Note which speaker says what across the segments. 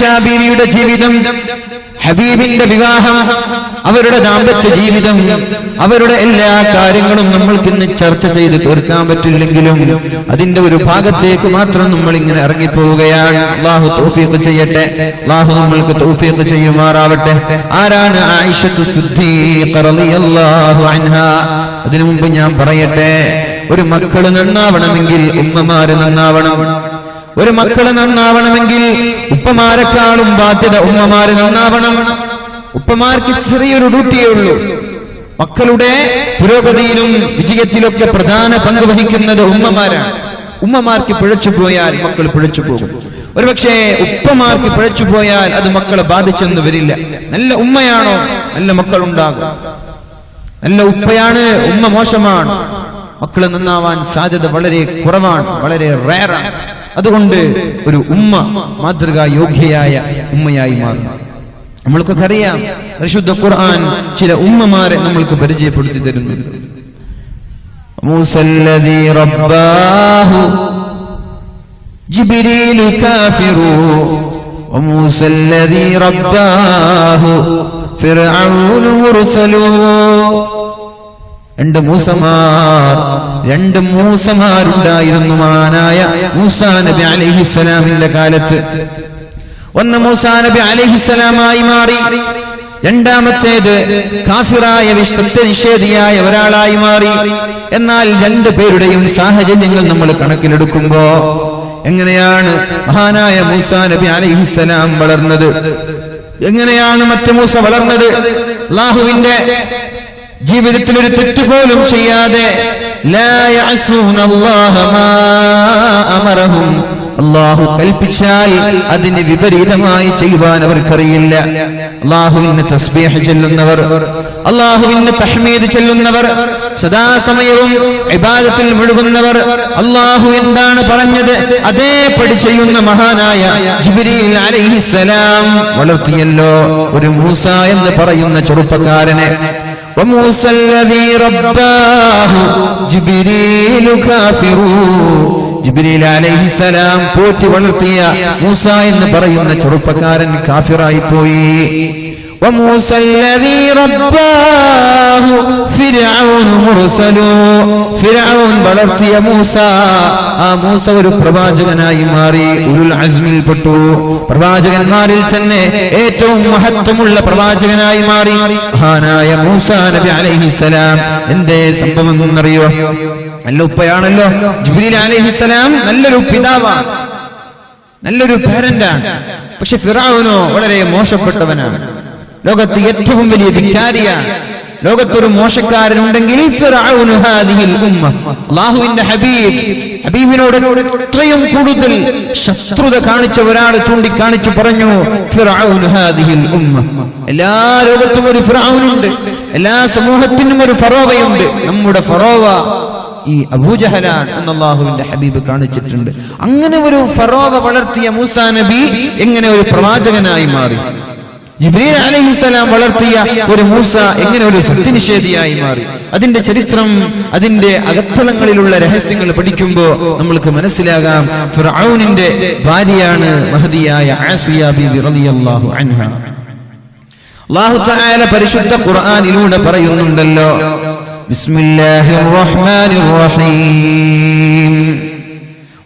Speaker 1: ആയിഷ ബീവിയുടെ ജീവിതം ഹബീബിന്റെ വിവാഹം അവരുടെ ദാമ്പത്യ ജീവിതം അവരുടെ എല്ലാ കാര്യങ്ങളും നമ്മൾക്ക് ഇന്ന് ചർച്ച ചെയ്ത് തീർക്കാൻ പറ്റില്ലെങ്കിലും അതിന്റെ ഒരു ഭാഗത്തേക്ക് മാത്രം നമ്മൾ ഇങ്ങനെ ഇറങ്ങിപ്പോവുകയാണ്. അള്ളാഹു തൗഫീഖ് ചെയ്യട്ടെ. അള്ളാഹു നമ്മൾക്ക് തൗഫീഖ് ചെയ്യുമാറാവട്ടെ. ആരാണ് അതിനു മുമ്പ് ഞാൻ പറയട്ടെ ഒരു മക്കൾ നന്നാവണമെങ്കിൽ ഉമ്മമാര് നന്നാവണം. ഒരു മക്കൾ നന്നാവണമെങ്കിൽ ഉപ്പമാരെക്കാളും ബാധ്യത ഉമ്മമാര് നന്നാവണം. ഉപ്പമാർക്ക് ചെറിയൊരു ഡ്യൂട്ടിയേ ഉള്ളൂ. മക്കളുടെ പുരോഗതിയിലും വിജയത്തിലൊക്കെ പ്രധാന പങ്ക് വഹിക്കുന്നത് ഉമ്മമാരാണ്. ഉമ്മമാർക്ക് പിഴച്ചു പോയാൽ മക്കൾ പിഴച്ചു പോകും. ഒരുപക്ഷെ ഉപ്പമാർക്ക് പിഴച്ചു പോയാൽ അത് മക്കളെ ബാധിച്ചെന്ന് വരില്ല. നല്ല ഉമ്മയാണോ? നല്ല മക്കൾ ഉണ്ടാകും നല്ല ഉപ്പയാണ് ഉമ്മ മോശമാണ്. മക്കൾ നന്നാവാൻ സാധ്യത വളരെ കുറവാണ് വളരെ റയറാണ് അതുകൊണ്ട് ഒരു ഉമ്മ മാതൃകാ യോഗ്യയായ ഉമ്മയായി മാറും നമ്മൾക്കൊക്കെ അറിയാം പരിശുദ്ധ ഖുർആൻ ചില ഉമ്മമാരെ നമ്മൾക്ക് പരിചയപ്പെടുത്തി തരുന്നുണ്ട് മൂസല്ലദീ റബ്ബാഹു ജിബ്രീലു കാഫിറു وموسى الذي رباه فرعون مرسلو രണ്ട് മൂസമാർ രണ്ട് മൂസമാരുണ്ടായിരുന്നു മാനായ മൂസാ നബി അലഹിസ്സലാമിന്റെ കാലത്ത്. ഒന്ന് മൂസാ നബി അലഹിസ്സലാമായി മാറി രണ്ടാമത്തേത് കാഫിറായ വിശ്വത്തെ നിഷേധിയായ ഒരാളായി മാറി. എന്നാൽ രണ്ടു പേരുടെയും സാഹചര്യങ്ങൾ നമ്മൾ കണക്കിലെടുക്കുമ്പോ എങ്ങനെയാണ് മഹാനായ മൂസാ നബി അലഹിസ്സലാം വളർന്നത്? എങ്ങനെയാണ് മറ്റു മൂസ വളർന്നത്? അള്ളാഹുവിന്റെ ജീവിതത്തിൽ ഒരു തെറ്റ് പോലും ചെയ്യാതെ അള്ളാഹു കൽപ്പിച്ചാൽ അതിന് വിപരീതമായി ചെയ്യുവാൻ അവർക്കറിയില്ല. അള്ളാഹുവിന് തസ്ബീഹ് ചെല്ലുന്നവർ അള്ളാഹുവിന് തഹ്മീദ് ചെല്ലുന്നവർ സദാസമയവും ഇബാദത്തിൽ മുഴുകുന്നവർ അള്ളാഹു എന്താണ് പറഞ്ഞത്? അതേപടി ചെയ്യുന്ന മഹാനായ ജിബ്രീൽ അലൈഹിസ്സലാം. വളർത്തിയല്ലോ ഒരു മൂസ എന്ന് പറയുന്ന ചെറുപ്പക്കാരനെ. وموسى الذي رباه جبريل كافر ജിബ്രീൽ അലൈഹിസലാം പോറ്റി വളർത്തിയ മൂസ എന്ന് പറയുന്ന ചെറുപ്പക്കാരൻ കാഫിറായി പോയി وموسى الذي رباه فرعون مرسل فرعون വളർത്തിയ മൂസ ആ മൂസ ഒരു പ്രവാചകനായി മാറി ഉരുൾ അസ്മിൽ പെട്ടു പ്രവാചകന്മാരിൽ തന്നെ ഏറ്റവും മഹത്വമുള്ള പ്രവാചകനായി മാറി മഹാനായ മൂസ നബി അലൈഹിസലാം എന്തേ സംഭവം എന്നറിയോ നല്ല ഉപ്പയാണല്ലോ ജിബ്രീൽ അലൈഹിസലാം നല്ലൊരു പിതാവാണ് നല്ലൊരു പാരന്റാണ് പക്ഷെ ഫിറാവുനോ വളരെ മോശപ്പെട്ടവനാണ് ലോകത്ത് ഏറ്റവും വലിയ ധിക്കാരിയാണ് ലോകത്തൊരു മോശക്കാരനുണ്ടെങ്കിൽ അല്ലാഹുവിന്റെ ഹബീബ് ഹബീബിനോട് ഇത്രയും കൂടുതൽ ശത്രുത കാണിച്ച ഒരാൾ ചൂണ്ടിക്കാണിച്ചു പറഞ്ഞു ഉമ്മ. എല്ലാ ലോകത്തും ഒരു ഫിറാവുനുണ്ട് എല്ലാ സമൂഹത്തിനും ഒരു ഫറോവയുണ്ട്. നമ്മുടെ ഫറോവ ഈ അബൂജഹലാൻ എന്ന അള്ളാഹുവിന്റെ ഹബീബ് കാണിച്ചിട്ടുണ്ട്. അങ്ങനെ ഒരു ഫറോവ വളർത്തിയ മൂസാ നബി എങ്ങനെ ഒരു പ്രവാചകനായി മാറി? ജിബ്രീൽ അലഹിസലാം വളർത്തിയ ഒരു മൂസ എങ്ങനെ ഒരു സത്യനിഷേധിയായി മാറി അതിന്റെ ചരിത്രം അതിന്റെ അകത്തളങ്ങളിലുള്ള രഹസ്യങ്ങൾ പഠിക്കുമ്പോൾ നമ്മൾക്ക് മനസ്സിലാകാം ഫിർഔനിന്റെ ഭാര്യയാണ് മഹദിയായ ആസിയ ബിബി റളിയല്ലാഹു അൻഹ അല്ലാഹു തആല പരിശുദ്ധ ഖുർആനിലൂടെ പറയുന്നുണ്ടല്ലോ ബിസ്മില്ലാഹിർ റഹ്മാനിർ റഹീം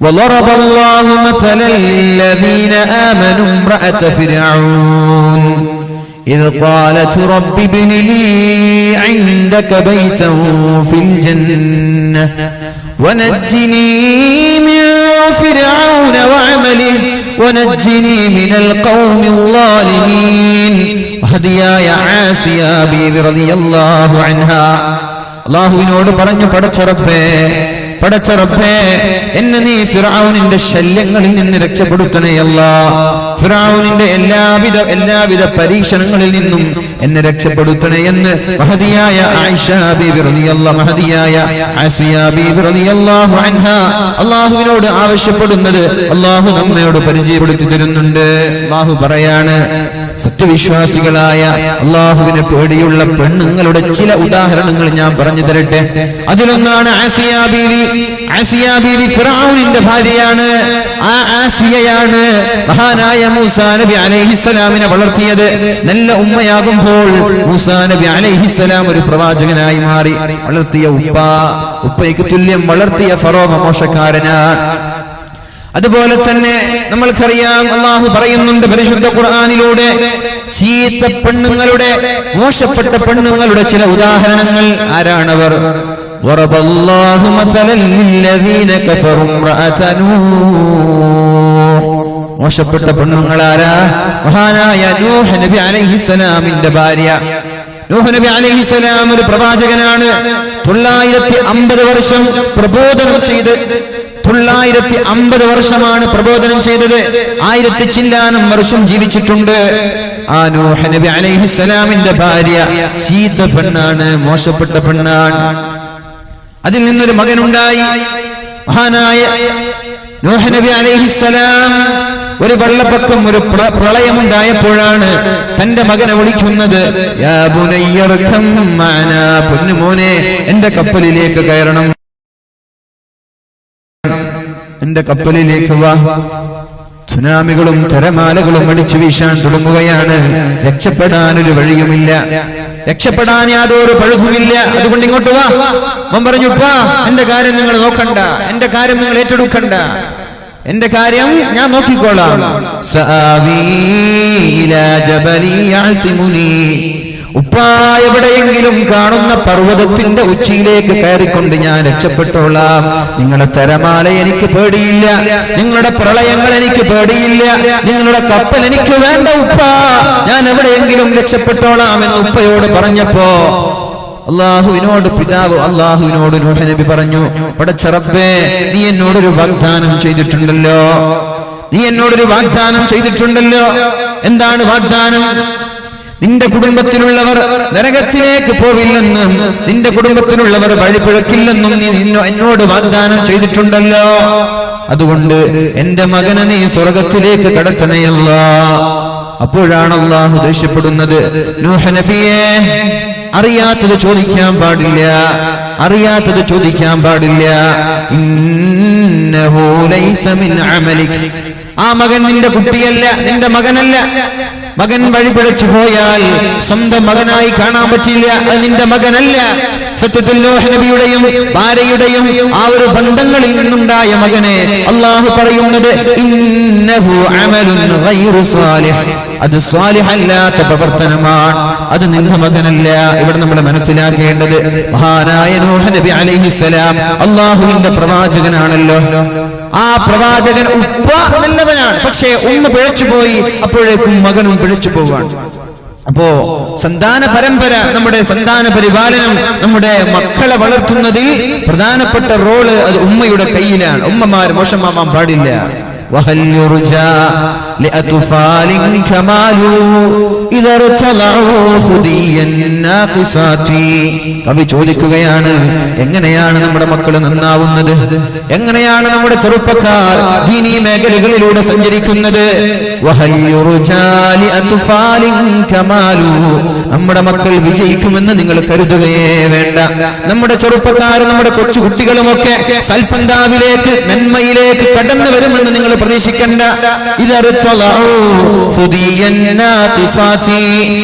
Speaker 1: وضرب الله مثلا للذين آمنوا امرأة فرعون إذ قالت رب ابن لي عندك بيتا في الجنة ونجني من فرعون وعمله ونجني من القوم الظالمين وهدياي عاسيا بيبي رضي الله عنها الله വിനോട് പറഞ്ഞു പടച്ചറപ്പേ പടച്ചറപ്പേ എന്നെ നീ ഫിറാവുനിന്റെ ശല്യങ്ങളിൽ നിന്ന് രക്ഷപ്പെടുത്തണേയല്ല ഫിറാവുനിന്റെ എല്ലാവിധ എല്ലാവിധ പരീക്ഷണങ്ങളിൽ നിന്നും എന്നെ രക്ഷപ്പെടുത്തണേ എന്ന് മഹതിയായ മഹതിയായ അള്ളാഹുവിനോട് ആവശ്യപ്പെടുന്നത് അല്ലാഹു നമ്മയോട് പരിചയപ്പെടുത്തി തരുന്നുണ്ട്. അല്ലാഹു പറയാണ് സത്യവിശ്വാസികളായ അള്ളാഹുവിനെ പേടിയുള്ള പെണ്ണുങ്ങളുടെ ചില ഉദാഹരണങ്ങൾ ഞാൻ പറഞ്ഞു തരട്ടെ. അതിലൊന്നാണ് ആസിയ ബീവി. ആസിയ ബീവി ഫിറഔനിന്റെ ഭാര്യയാണ്. ആ ആസിയയാണ് മഹാനായ മൂസാ നബി അലൈഹിസ്സലാമിനെ വളർത്തിയത്. നല്ല ഉമ്മയാകുമ്പോൾ മൂസാ നബി അലൈഹിസ്സലാം ഒരു പ്രവാചകനായി മാറി. വളർത്തിയ ഉപ്പ ഉപ്പയ്ക്ക് തുല്യം വളർത്തിയ ഫറോ മോശക്കാരനാണ് അതുപോലെ തന്നെ നമ്മൾക്കറിയാം അള്ളാഹു പറയുന്നുണ്ട് പരിശുദ്ധ ഖുർആാനിലൂടെ ചീത്ത പെണ്ണുങ്ങളുടെ മോശപ്പെട്ട പെണ്ണുങ്ങളുടെ ചില ഉദാഹരണങ്ങൾ ആരാണവർ ضرب الله مثلا للذين كفروا امرأة نوح മോശപ്പെട്ട പെണ്ണുങ്ങളാരാ മഹാനായ നൂഹ് നബി അലൈഹിസ്സലാമിന്റെ ഭാര്യ നൂഹ് നബി അലൈഹിസ്സലാം ഒരു പ്രവാചകനാണ് തൊള്ളായിരത്തി അമ്പത് വർഷം പ്രബോധനം ചെയ്ത് തൊള്ളായിരത്തി അമ്പത് വർഷമാണ് പ്രബോധനം ചെയ്തത്. ആയിരത്തി ചില്ലാനം വർഷം ജീവിച്ചിട്ടുണ്ട്. ആ നൂഹ് നബി അലൈഹിസ്സലാമിന്റെ ഭാര്യ ചീത്ത പെണ്ണാണ് മോശപ്പെട്ട പെണ്ണാണ്. അതിൽ നിന്നൊരു മകനുണ്ടായി. മഹാനായ നൂഹ് നബി അലൈഹിസ്സലാം ഒരു വെള്ളപ്പൊക്കം ഒരു പ്ര- പ്രളയമുണ്ടായപ്പോഴാണ് തന്റെ മകനെ വിളിക്കുന്നത്. പൊന്നുമോനെ എന്റെ കപ്പലിലേക്ക് കയറണം. എന്റെ കപ്പലിലേക്ക് വാ. സുനാമികളും തിരമാലകളും അടിച്ചു വീശാൻ തുടങ്ങുകയാണ്. രക്ഷപ്പെടാൻ ഒരു വഴിയുമില്ല. രക്ഷപ്പെടാൻ യാതൊരു പഴുതുമില്ല. അതുകൊണ്ട് ഇങ്ങോട്ട് വാ. അവൻ പറഞ്ഞു വാ എന്റെ കാര്യം നിങ്ങൾ നോക്കണ്ട. എന്റെ കാര്യം നിങ്ങൾ ഏറ്റെടുക്കണ്ട. എന്റെ കാര്യം ഞാൻ നോക്കിക്കോളാം. ഉപ്പാ എവിടെയെങ്കിലും കാണുന്ന പർവതത്തിന്റെ ഉച്ചിയിലേക്ക് കയറിക്കൊണ്ട് ഞാൻ രക്ഷപ്പെട്ടോളാം. നിങ്ങളുടെ തരമാല എനിക്ക് പേടിയില്ല. നിങ്ങളുടെ പ്രളയങ്ങൾ എനിക്ക് പേടിയില്ല. നിങ്ങളുടെ കപ്പൽ എനിക്ക് വേണ്ട ഉപ്പാ. ഞാൻ എവിടെയെങ്കിലും രക്ഷപ്പെട്ടോളാം എന്ന് ഉപ്പയോട് പറഞ്ഞപ്പോ അള്ളാഹുവിനോട് പിതാവ് അള്ളാഹുവിനോട് നബി പറഞ്ഞു പടച്ചറപ്പേ നീ എന്നോടൊരു വാഗ്ദാനം ചെയ്തിട്ടുണ്ടല്ലോ. നീ എന്നോടൊരു വാഗ്ദാനം ചെയ്തിട്ടുണ്ടല്ലോ. എന്താണ് വാഗ്ദാനം? നിന്റെ കുടുംബത്തിലുള്ളവർ നരകത്തിലേക്ക് പോവില്ലെന്നും നിന്റെ കുടുംബത്തിലുള്ളവർ വഴിപിഴക്കില്ലെന്നും നീ എന്നോട് വാഗ്ദാനം ചെയ്തിട്ടുണ്ടല്ലോ. അതുകൊണ്ട് എന്റെ മകനെ നീ സ്വർഗത്തിലേക്ക് കടത്തണയല്ല. അപ്പോഴാണ് അള്ളാഹു ദേഷ്യപ്പെടുന്നത്. നബിയെ അറിയാത്തത് ചോദിക്കാൻ പാടില്ല. അറിയാത്തത് ചോദിക്കാൻ പാടില്ല. ആ മകൻ നിന്റെ കുട്ടിയല്ല നിന്റെ മകനല്ല. മകൻ വഴിപിഴച്ചു പോയാൽ സ്വന്തം മകനായി കാണാൻ പറ്റില്ല. അത് നിന്റെ മകനല്ല. സത്യത്തിൽ നബിയുടെയും ഭാര്യയുടെയും ആ ഒരു ബന്ധങ്ങളിൽ നിന്നുണ്ടായ മകനെ അള്ളാഹു പറയുന്നത് അത് സ്വാലിഹല്ലാത്ത പ്രവർത്തനമാണ്. അത് നിന്റെ മകനല്ല. ഇവിടെ നമ്മൾ മനസ്സിലാക്കേണ്ടത് മഹാനായ നൂഹ നബി അലൈഹിസ്സലാം അള്ളാഹുവിന്റെ പ്രവാചകനാണല്ലോ. ആ പ്രവാചകൻ ഉപ്പ നല്ലവനാണ് പക്ഷേ ഒന്ന് പിഴച്ചുപോയി അപ്പോഴേക്കും മകനും പിഴച്ചു പോവാണ്. അപ്പോ സന്താന പരമ്പര നമ്മുടെ സന്താന പരിപാലനം നമ്മുടെ മക്കളെ വളർത്തുന്നതിൽ പ്രധാനപ്പെട്ട റോൾ അത് ഉമ്മയുടെ കയ്യിലാണ്. ഉമ്മമാർ മോശമാവാൻ പാടില്ല. لأطفال كمال إذا ارتلعوا ثديا ناقصات കവി ചോദിക്കുകയാണ് എങ്ങനെയാണ് നമ്മുടെ മക്കൾ നന്നാവുന്നത് എങ്ങനെയാണ് നമ്മുടെ ചെറുപ്പക്കാർ ദീനീ മേഖലകളിലൂടെ സഞ്ചരിക്കുന്നത് വഹൽ യുർജാ ലിഅത്ഫാലിൻ കമാലു. നമ്മുടെ മക്കൾ വിജയിക്കുമെന്ന് നിങ്ങൾ കരുതുകയേ വേണ്ട നമ്മുടെ ചെറുപ്പക്കാരും നമ്മുടെ കൊച്ചു കുട്ടികളുമൊക്കെ സൽഫന്താവിലേക്ക് നന്മയിലേക്ക് കടന്നു വരുമെന്ന് നിങ്ങൾ പ്രതീക്ഷിക്കണ്ട ഇതറിച്ചൊളൂ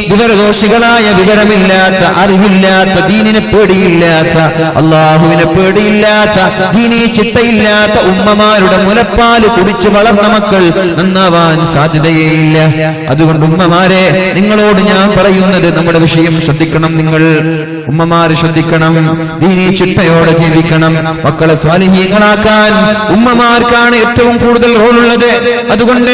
Speaker 1: വിവരദോഷികളായ വിവരമില്ലാത്ത അറിവില്ലാത്ത ദീനിനെ പേടിയില്ലാത്ത അള്ളാഹുവിനെ പേടിയില്ലാത്ത ദീനി ചിട്ടയില്ലാത്ത ഉമ്മമാരുടെ മുലപ്പാൽ കുടിച്ച് വളർന്ന മക്കൾ നന്നാവാൻ സാധ്യതയേയില്ല. അതുകൊണ്ട് ഉമ്മമാരെ നിങ്ങളോട് ഞാൻ പറയുന്നത് നമ്മുടെ വിഷയം ശ്രദ്ധിക്കണം നിങ്ങൾ. ഉമ്മമാര് ശ്രദ്ധിക്കണം ദീനി ചിട്ടയോടെ ജീവിക്കണം. മക്കളെ സ്വാലിഹീകളാക്കാൻ ഉമ്മമാർക്കാണ് ഏറ്റവും കൂടുതൽ റോളുള്ളത്. അതുകൊണ്ട്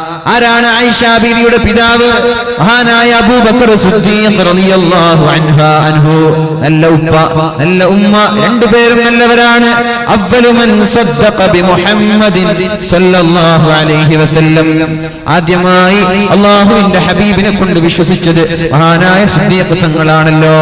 Speaker 1: ആരാണ് ആയിഷാ ബീവിയുടെ പിതാവ്? മഹാനായ അബൂബക്കർ അൻഹാ നല്ല ഉപ്പ നല്ല ഉമ്മ രണ്ടുപേരും നല്ലവരാണ്. ആദ്യമായി അള്ളാഹുവിന്റെ ഹബീബിനെ കൊണ്ട് വിശ്വസിച്ചത് മഹാനായ സിദ്ദീഖ് തങ്ങളാണല്ലോ.